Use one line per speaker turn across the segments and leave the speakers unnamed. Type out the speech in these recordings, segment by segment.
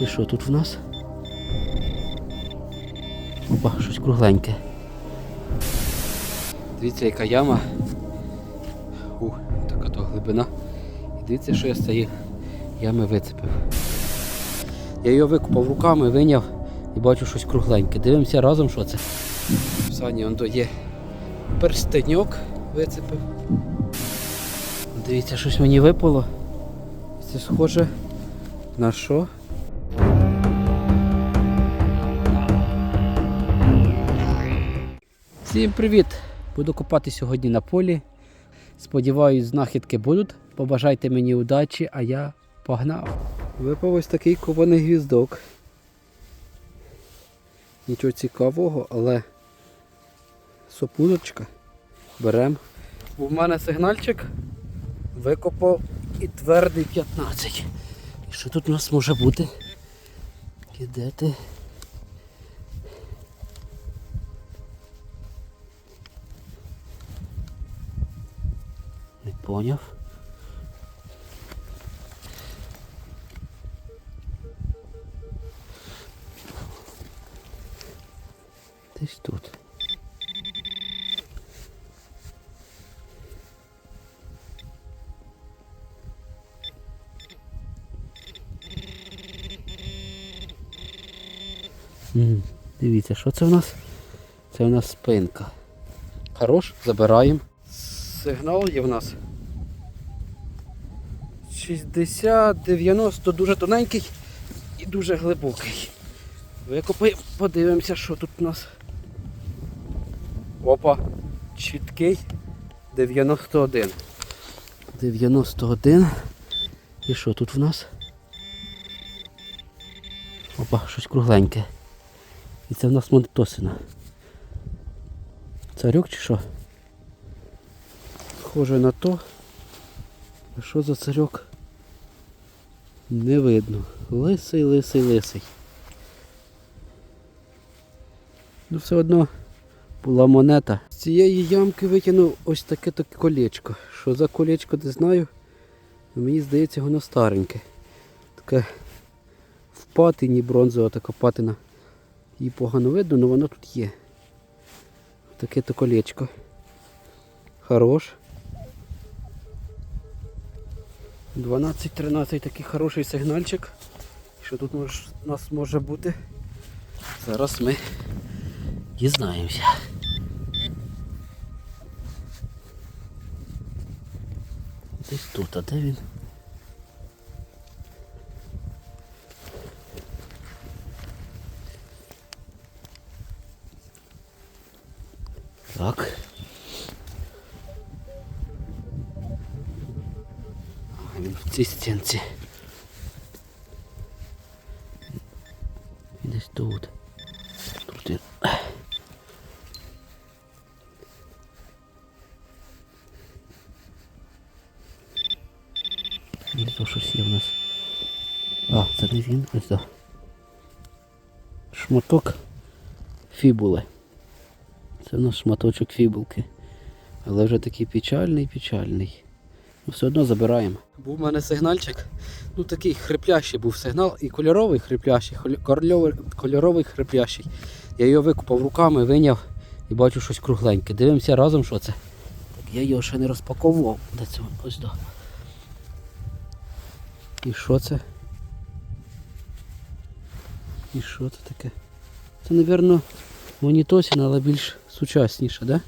І що тут в нас? Опа, щось кругленьке. Дивіться, яка яма. Ух, така то глибина. І дивіться, що я з цієї ями вицепив. Я його викопав руками, виняв і бачу щось кругленьке. Дивимося разом, що це. В сані он є перстеньок вицепив. Дивіться, щось мені випало. Це схоже на що? Всім привіт! Буду копати сьогодні на полі. Сподіваюсь, знахідки будуть. Побажайте мені удачі, а я погнав. Випав ось такий кований гвіздок. Нічого цікавого, але сопудочка. Берем. У мене сигнальчик викопав і твердий 15. І що тут у нас може бути? Іде ти? Поняв. Десь тут. М, Дивіться, що це у нас? Це у нас спинка. Хорош, забираємо. Сигнал є в нас. 60-90, дуже тоненький і дуже глибокий. Викопаємо, подивимося, що тут у нас. Опа, чіткий 91. 91. І що тут в нас? Опа, щось кругленьке. І це в нас монетосина. Царюк чи що? Схоже на то. А що за царьок? Не видно. Лисий, лисий, лисий. Ну все одно була монета. З цієї ямки витягнув ось таке таке колечко. Що за колечко, не знаю. Мені здається, воно стареньке. Таке в патині бронзова така патина. Її погано видно, але воно тут є. Таке то колечко. Хорош. 12-13 такий хороший сигнальчик. Що тут мож, нас може бути? Зараз ми дізнаємося. Десь тут, а де він? Так. Цій стінці. Він Десь тут. Тут він. Ні, то щось є в нас. А, це не він, ось так. Шматок фібули. Це у нас шматочок фібулки. Але вже такий печальний, печальний. Ну, все одно забираємо. Був у мене сигнальчик. Ну такий хриплящий був сигнал і кольоровий хриплящий, кольоровий, кольоровий хриплящий. Я його викупав руками, виняв і бачу щось кругленьке. Дивимося разом, що це. Так я його ще не розпаковував. Де це? Ось до. І що це? І що це таке? Це, мабуть, монітосін, але більш сучасніше, да?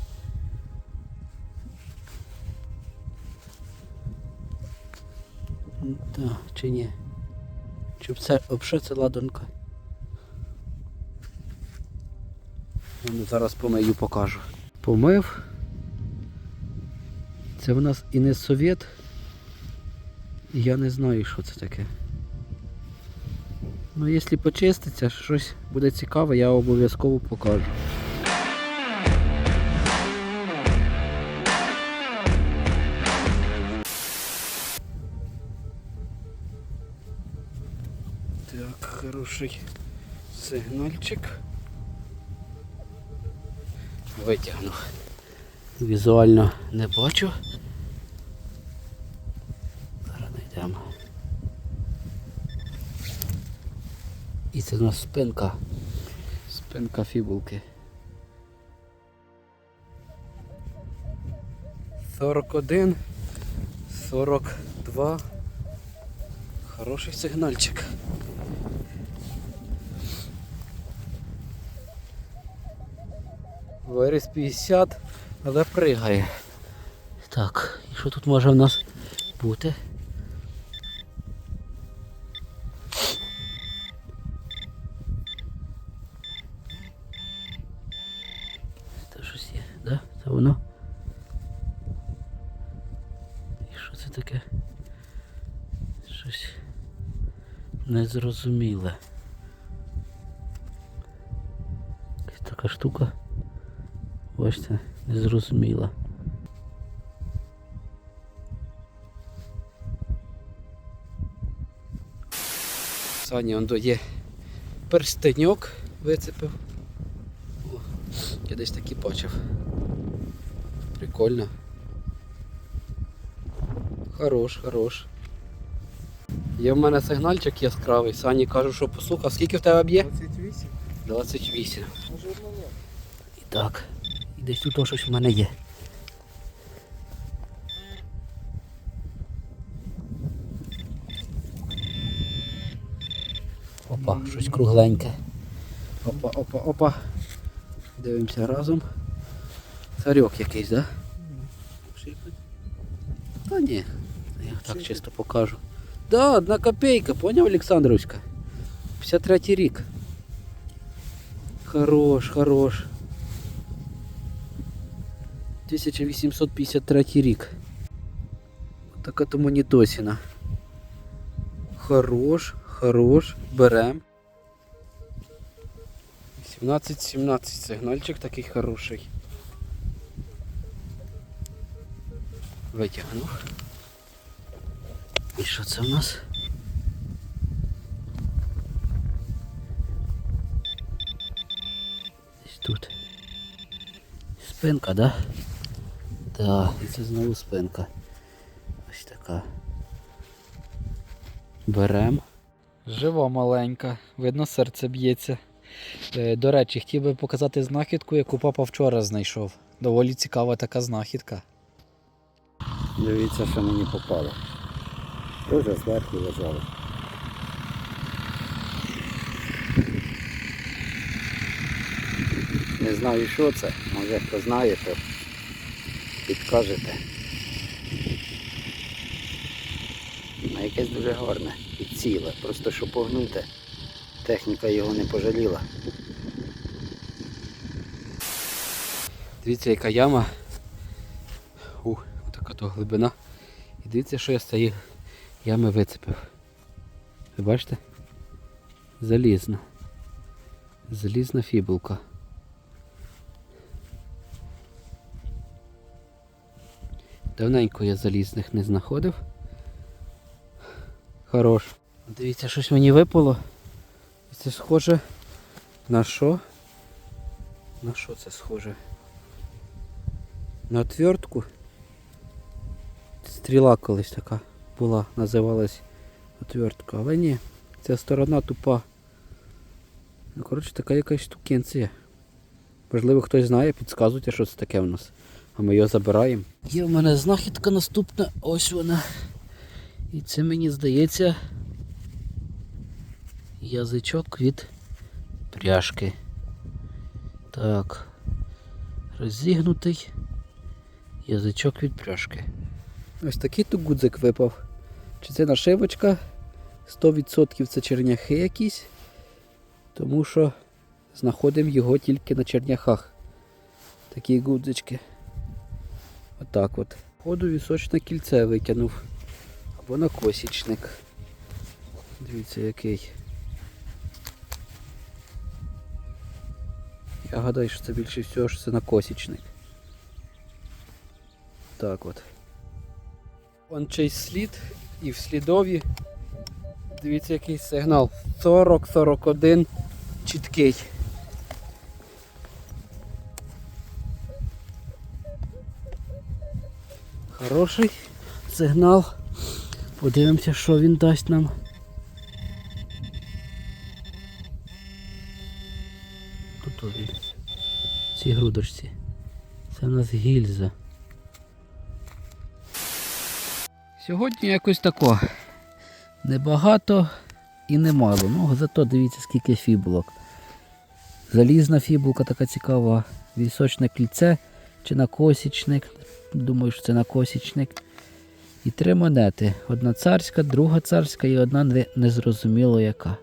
Чи ні? Чи це взагалі це ладонка? Ну, зараз помию покажу. Помив. Це в нас і не совєт. Я не знаю, що це таке. Ну, якщо почиститься, щось буде цікаве, я обов'язково покажу. Хороший сигнальчик. Витягнув. Візуально не бачу. Зараз знайдемо. І це у нас спинка. Спинка фібулки. 41, 42. Хороший сигнальчик. Виріс 50, але пригає. Так, і що тут може в нас бути? Це щось є, да? Це воно? І що це таке? Щось незрозуміле. Така штука. Бачите, незрозуміла. Сані он є перстеньок вицепив. О, я десь такі бачив. Прикольно. Хорош, хорош. Є в мене сигнальчик яскравий. Сані кажу, що послухав, скільки в тебе б'є?
28?
28.
Може мене?
І так. І десь тут щось в мене є. Опа, щось кругленьке. Опа, опа, опа. Дивимося разом. Царьок якийсь, так? Да? Та ні. Я так чисто покажу. Да, одна копейка, поняв Олександровська? 53 рік. Хорош, хорош. 1853 рік. Така то монітосіна. Хорош, хорош, берем. 17-17 сигнальчик такий хороший. Витягнув. І що це в нас? Десь тут. Спинка, да? Так, і це знову спинка. Ось така. Берем.
Жива маленька, видно серце б'ється. Е, До речі, хотів би показати знахідку, яку папа вчора знайшов. Доволі цікава така знахідка.
Дивіться, що мені попало. Дуже зверху лежало. Не знаю, що це. Може хто знає, то підкажете. А якесь дуже гарне і ціле. Просто що погнуте. Техніка його не пожаліла. Дивіться, яка яма. Ух, така то глибина. І дивіться, що я з цієї ями вицепив. Ви бачите? Залізна. Залізна фібулка. Давненько я залізних не знаходив. Хорош. Дивіться, щось мені випало. І це схоже на що? На що це схоже? На отвертку. Стріла колись така була, називалась отвертка. Але ні, ця сторона тупа. Ну, коротше, така якась штукенція. Можливо, хтось знає, підказуйте, що це таке в нас. А ми його забираємо. Є в мене знахідка наступна, ось вона. І це мені здається язичок від пряжки. Так. Розігнутий язичок від пряжки. Ось такий тут гудзик випав. Чи це нашивочка? 100% це черняхи якісь. Тому що знаходимо його тільки на черняхах. Такі гудзички. Отак от. Ходу вісочне кільце витягнув. Або накосічник. Дивіться який. Я гадаю, що це більше всього, що це накосічник. Так от. Он чийсь слід і в слідові. Дивіться який сигнал. 40-41 чіткий. Хороший сигнал. Подивимося, що він дасть нам. він. В цій грудочці. Це в нас гільза. Сьогодні якось тако. Небагато і немало. Ну, зато дивіться, скільки фібулок. Залізна фібулка така цікава. Вісочне кільце чи накосічник. Думаю, що це накосічник. І три монети. Одна царська, друга царська і одна не- незрозуміло яка.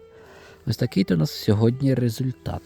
Ось такий то у нас сьогодні результат.